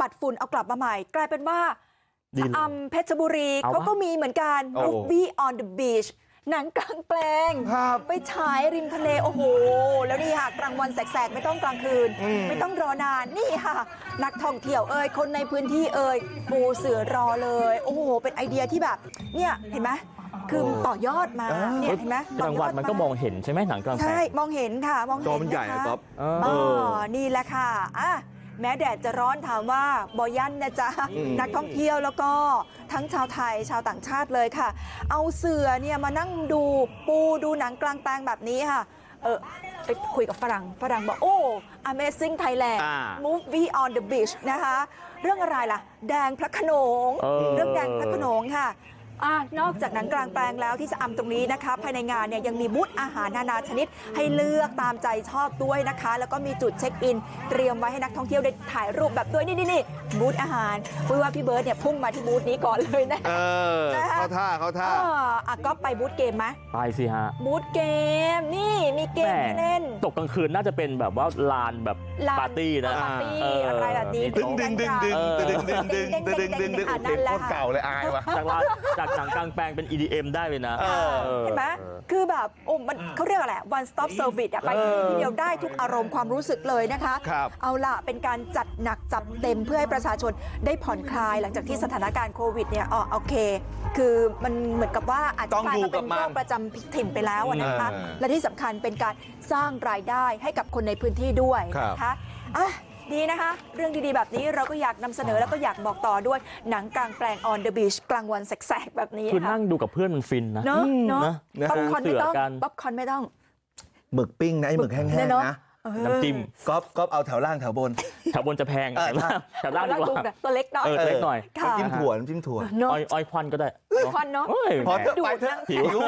ปัดฝุ่นเอากลับมาใหม่กลายเป็นว่าดีชะเลยอำเพชรบุรีเอาวะเขาก็มีเหมือนกันโอ้ Movie on the Beach หนังกลางแปลงครับไปฉายริมทะเลโอ้โห แล้วนี่ค่ะกลางวันแสกๆไม่ต้องกลางคืนอืมไม่ต้องรอนานนี่ค่ะ นักท่องเที่ยวเอ่ยคนในพื้นที่เอ่ยปูเสือรอเลย โอ้โห เป็นไอเดียที่แบบ เนี่ยเห็นไหมคือต่อยอดมาเนี่ยเห็นไหมกลางวันมันก็มองเห็นใช่ไหมหนังกลางแปลใช่งมองเห็นค่ะมองจเห็อนมันใหญ่นะอะคะก๊อฟเออ๋ออนี่แหละค่ะอะ แม้แดดจะร้อนถามว่าบอยันนะจ๊ะอืมนักท่องเที่ยวแล้วก็ทั้งชาวไทยชาวต่างชาติเลยค่ะ เอาเสือเนี่ยมานั่งดูปูดูหนังกลางแปลงแบบนี้ค่ะเออไปคุยกับฝรั่งฝรั่งบอก โอ้ Amazing Thailand อ่า Movie on the Beach นะคะ เรื่องอะไรล่ะ แดงพระโขนง ค่ะอ่านอกจากหนังกลางแปลงแล้วที่จะอำตรงนี้นะคะ ภายในงานเนี่ยยังมีบูธอาหารนานาชนิด ให้เลือกตามใจชอบด้วยนะคะ แล้วก็มีจุดเช็คอิน เตรียมไว้ให้นักท่องเที่ยวได้ถ่ายรูปแบบด้วยนี่นี่นี่บูธอาหารปุ้ยว่าพี่เบิร์ดเนี่ยพุ่งมาที่บูธนี้ก่อนเลยนะเออนะคะเข้าท่าเข้าท่าอ่าอะก็ไปบูธเกมไหมไปสิฮะบูธเกมนี่มีเกมให้เล่น ตกกลางคืนน่าจะเป็นแบบว่าลานแบบลานปาร์ตี้นะปาร์ตี้เออออะไรแบบนี้ดึงดึงดึงดึงเออดึงดึงดึงดึงดึงดึงดึงอะโอ้นั่นแหละโคตรเก่าเลยอายว่ะจากลานจากหนังกลางแปลงเป็น EDM ได้เลยนะเออออเห็นไหมคือแบบโอ้มันเขาเรียกอะไร one stop service อะไปที่นี่ที่เดียวได้ทุกอารมณ์ความรู้สึกเลยนะคะ ครับเอาล่ะเป็นการจัดหนักจัดเต็มเพื่อให้ประชาชนได้ผ่อนคลายหลังจากที่สถานการณ์โควิดเนี่ยอ๋อโอเค คือมันเหมือนกับว่าอาจจะต้องกลายอยู่มาเป็กับนมัน โรคประจำถิ่นไปแล้วอะนะคะเออและที่สำคัญเป็นการสร้างรายได้ให้กับคนในพื้นที่ด้วยนะคะอะ ดีนะคะ เรื่องดีๆ แบบนี้เราก็อยากนำเสนอแล้วก็อยากบอกต่อด้วยหนังกลางแปลง on the beach กลางวันแสกๆแบบนี้คือค่ะนั่งดูกับเพื่อนมันฟินนะเนาะเนาะนะป๊อปคอร์นไม่ต้องเสือกันป๊อปคอร์นไม่ต้องหมึกปิ้งนะไอ้หมึกแห้งเนี่ยๆเนาะนะเออน้ำจิ้มก๊อฟก๊อฟเอาแถวล่างแถวบนแถวบนจะแพงเออแถวล่างแถวล่างดีกว่านะตัวเล็กหน่อยเออเล็กหน่อยค่ะน้ำจิ้มถั่วน้ำจิ้มถั่วเนาะอ้อยอ้อยควันก็ได้ควันเนาะเอ้ยพอเถอะดูไปดเถอะนะหิว